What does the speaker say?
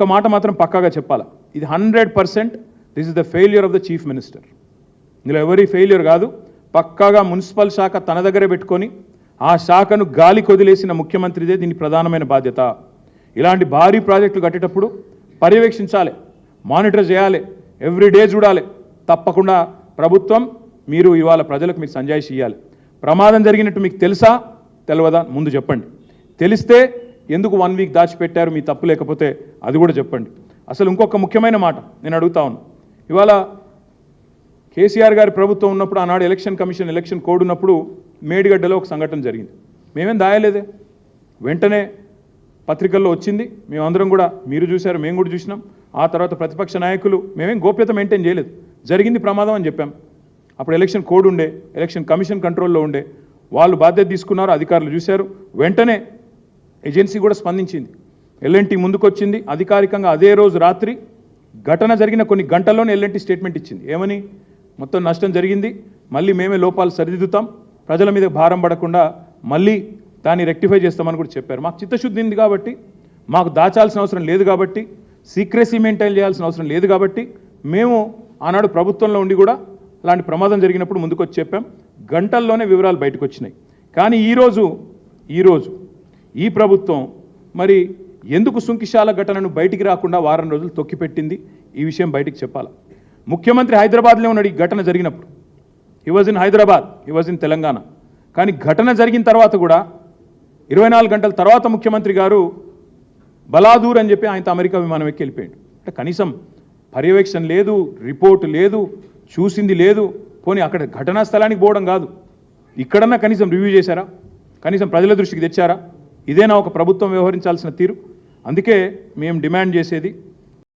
ఒక మాట మాత్రం పక్కాగా చెప్పాలి? ఇది hundred percent this is the failure of the chief minister ఇందులో ఎవరి ఫెయిల్యూర్ కాదు పక్కాగా మున్సిపల్ శాఖ తన దగ్గరే పెట్టుకొని ఆ శాఖను గాలి కొదిలేసిన ముఖ్యమంత్రిదే దీని ప్రధానమైన బాధ్యత. ఇలాంటి భారీ ప్రాజెక్టులు కట్టేటప్పుడు పర్యవేక్షించాలి మానిటర్ చేయాలి ఎవ్రీడే చూడాలి. తప్పకుండా ప్రభుత్వం మీరు ఇవాళ ప్రజలకు మీరు సంజాయిషి ఇవ్వాలి ప్రమాదం జరిగినట్టు మీకు తెలుసా? తెలియదా ముందు చెప్పండి. తెలిస్తే ఎందుకు వన్ వీక్ దాచిపెట్టారు? మీ తప్పు లేకపోతే అది కూడా చెప్పండి. అసలు ఇంకొక ముఖ్యమైన మాట నేను అడుగుతా ఉన్నాను ఇవాళ కేసీఆర్ గారి ప్రభుత్వం ఉన్నప్పుడు ఆనాడు ఎలక్షన్ కమిషన్ ఎలక్షన్ కోడ్ ఉన్నప్పుడు మేడిగడ్డలో ఒక సంఘటన జరిగింది. మేమేం దాయలేదే? వెంటనే పత్రికల్లో వచ్చింది. మేమందరం కూడా మీరు చూశారు మేము కూడా చూసినాం. ఆ తర్వాత ప్రతిపక్ష నాయకులు మేమేం గోప్యత మెయింటైన్ చేయలేదు. జరిగింది ప్రమాదం అని చెప్పాం. అప్పుడు ఎలక్షన్ కోడ్ ఉండే ఎలక్షన్ కమిషన్ కంట్రోల్లో ఉండే వాళ్ళు బాధ్యత తీసుకున్నారు అధికారులు చూశారు. వెంటనే ఏజెన్సీ కూడా స్పందించింది. ఎల్ఎన్టీ ముందుకొచ్చింది. అధికారికంగా అదే రోజు రాత్రి ఘటన జరిగిన కొన్ని గంటల్లోనే ఎల్ఎన్టీ స్టేట్మెంట్ ఇచ్చింది. ఏమని? మొత్తం నష్టం జరిగింది. మళ్ళీ మేమే లోపాలు సరిదిద్దుతాం. ప్రజల మీద భారం పడకుండా మళ్ళీ దాన్ని రెక్టిఫై చేస్తామని కూడా చెప్పారు. మాకు చిత్తశుద్ధి ఉంది కాబట్టి మాకు దాచాల్సిన అవసరం లేదు కాబట్టి సీక్రెసీ మెయింటైన్ చేయాల్సిన అవసరం లేదు కాబట్టి మేము ఆనాడు ప్రభుత్వంలో ఉండి కూడా అలాంటి ప్రమాదం జరిగినప్పుడు ముందుకొచ్చి చెప్పాం. గంటల్లోనే వివరాలు బయటకు వచ్చినాయి కానీ ఈరోజు ఈరోజు ఈ ప్రభుత్వం మరి ఎందుకు సుంకిశాల ఘటనను బయటికి రాకుండా వారం రోజులు తొక్కిపెట్టింది? ఈ విషయం బయటికి చెప్పాలి? ముఖ్యమంత్రి హైదరాబాద్లో ఉన్నాడు ఈ ఘటన జరిగినప్పుడు. He was in Hyderabad he was in Telangana. కానీ ఘటన జరిగిన తర్వాత కూడా ఇరవై నాలుగు గంటల తర్వాత ముఖ్యమంత్రి గారు బలాదూర్ అని చెప్పి ఆయనతో అమెరికా విమానం ఎక్కి వెళ్ళిపోయాడు. అంటే కనీసం పర్యవేక్షణ లేదు రిపోర్ట్ లేదు చూసింది లేదు పోనీ అక్కడ ఘటనా స్థలానికి పోవడం కాదు. ఇక్కడన్నా కనీసం రివ్యూ చేశారా? కనీసం ప్రజల దృష్టికి తెచ్చారా? ఇదేనా ఒక ప్రభుత్వం వ్యవహరించాల్సిన తీరు? అందుకే మేము డిమాండ్ చేసేది